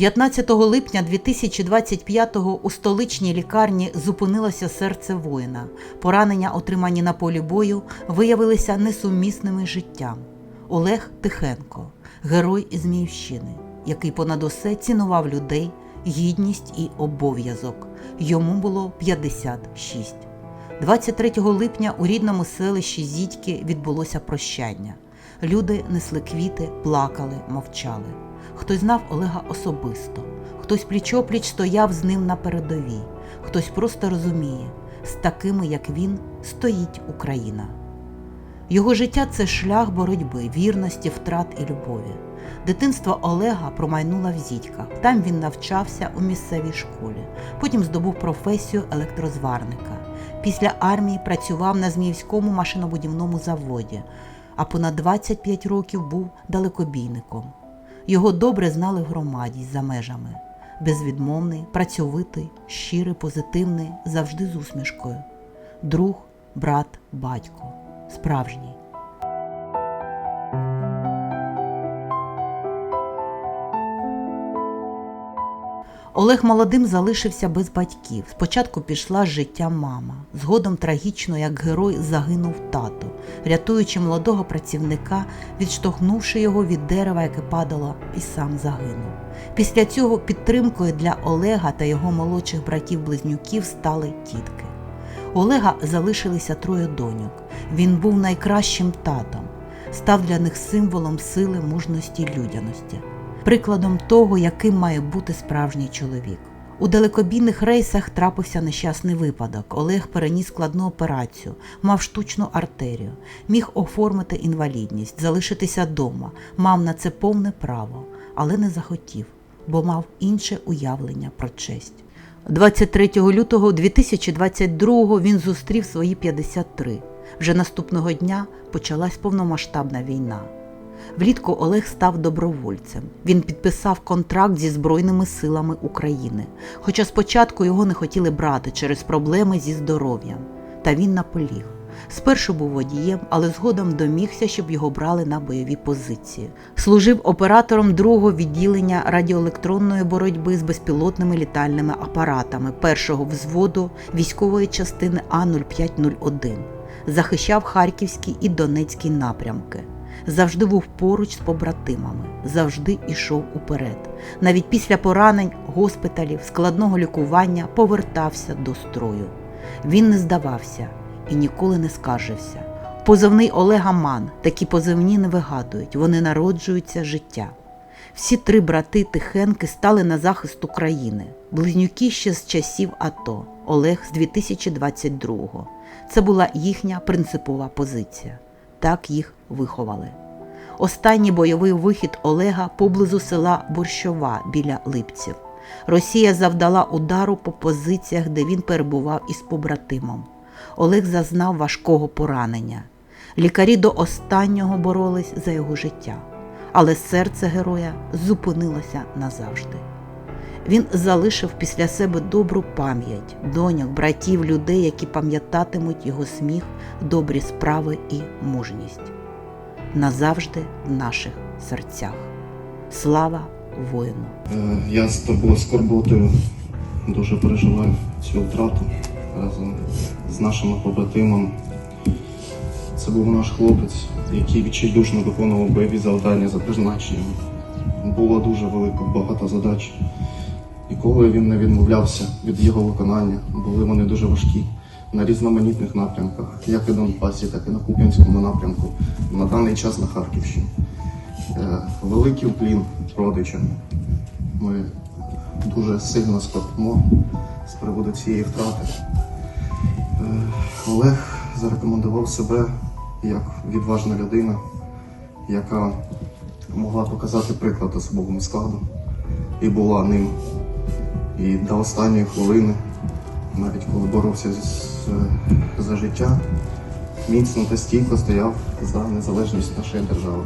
15 липня 2025-го у столичній лікарні зупинилося серце воїна. Поранення, отримані на полі бою, виявилися несумісними життям. Олег Тихенко, герой із Зміївщини, який понад усе цінував людей, гідність і обов'язок. Йому було 56. 23 липня у рідному селищі Зідьки відбулося прощання. Люди несли квіти, плакали, мовчали. Хтось знав Олега особисто, хтось пліч-опліч стояв з ним на передовій, хтось просто розуміє, з такими, як він, стоїть Україна. Його життя це шлях боротьби, вірності, втрат і любові. Дитинство Олега промайнуло в Зідьках. Там він навчався у місцевій школі, потім здобув професію електрозварника. Після армії працював на Зміївському машинобудівному заводі, а понад 25 років був далекобійником. Його добре знали в громаді за межами. Безвідмовний, працьовитий, щирий, позитивний, завжди з усмішкою. Друг, брат, батько. Справжній. Олег молодим залишився без батьків. Спочатку пішла з життя мама. Згодом трагічно, як герой, загинув тато, рятуючи молодого працівника, відштовхнувши його від дерева, яке падало, і сам загинув. Після цього підтримкою для Олега та його молодших братів-близнюків стали тітки. У Олега залишилися троє доньок. Він був найкращим татом, став для них символом сили, мужності людяності прикладом того, яким має бути справжній чоловік. У далекобійних рейсах трапився нещасний випадок. Олег переніс складну операцію, мав штучну артерію, міг оформити інвалідність, залишитися вдома, мав на це повне право, але не захотів, бо мав інше уявлення про честь. 23 лютого 2022 він зустрів свої 53. Вже наступного дня почалась повномасштабна війна. Влітку Олег став добровольцем. Він підписав контракт зі Збройними силами України. Хоча спочатку його не хотіли брати через проблеми зі здоров'ям. Та він наполіг. Спершу був водієм, але згодом домігся, щоб його брали на бойові позиції. Служив оператором другого відділення радіоелектронної боротьби з безпілотними літальними апаратами першого взводу військової частини А-0501. Захищав Харківський і Донецький напрямки завжди був поруч з побратимами, завжди йшов уперед. Навіть після поранень, госпіталів, складного лікування повертався до строю. Він не здавався і ніколи не скаржився. Позивний Олега Ман, такі позивні не вигадують, вони народжуються життя. Всі три брати Тихенки стали на захист України, близнюки ще з часів АТО, Олег з 2022-го. Це була їхня принципова позиція. Так їх виховали. Останній бойовий вихід Олега поблизу села Борщова біля Липців. Росія завдала удару по позиціях, де він перебував із побратимом. Олег зазнав важкого поранення. Лікарі до останнього боролись за його життя, але серце героя зупинилося назавжди. Він залишив після себе добру пам'ять, доньок, братів, людей, які пам'ятатимуть його сміх, добрі справи і мужність. Назавжди в наших серцях. Слава воїну! Е, Я з тобою скорботою дуже переживаю цю втрату разом з нашими побратимами. Це був наш хлопець, який відчайдушно виконував бойові завдання за призначенням. Було дуже велико, багато задач. І коли він не відмовлявся від його виконання, були вони дуже важкі на різноманітних напрямках, як і Донбасі, так і на Куп'янському напрямку, на даний час на Харківщині. Е, Великий уклін родичам. Ми дуже сильно скорбимо з приводу цієї втрати. Е, Олег зарекомендував себе як відважна людина, яка могла показати приклад особовому складу і була ним. І до останньої хвилини, навіть коли боровся за життя, міцно та стійко стояв за незалежність нашої держави.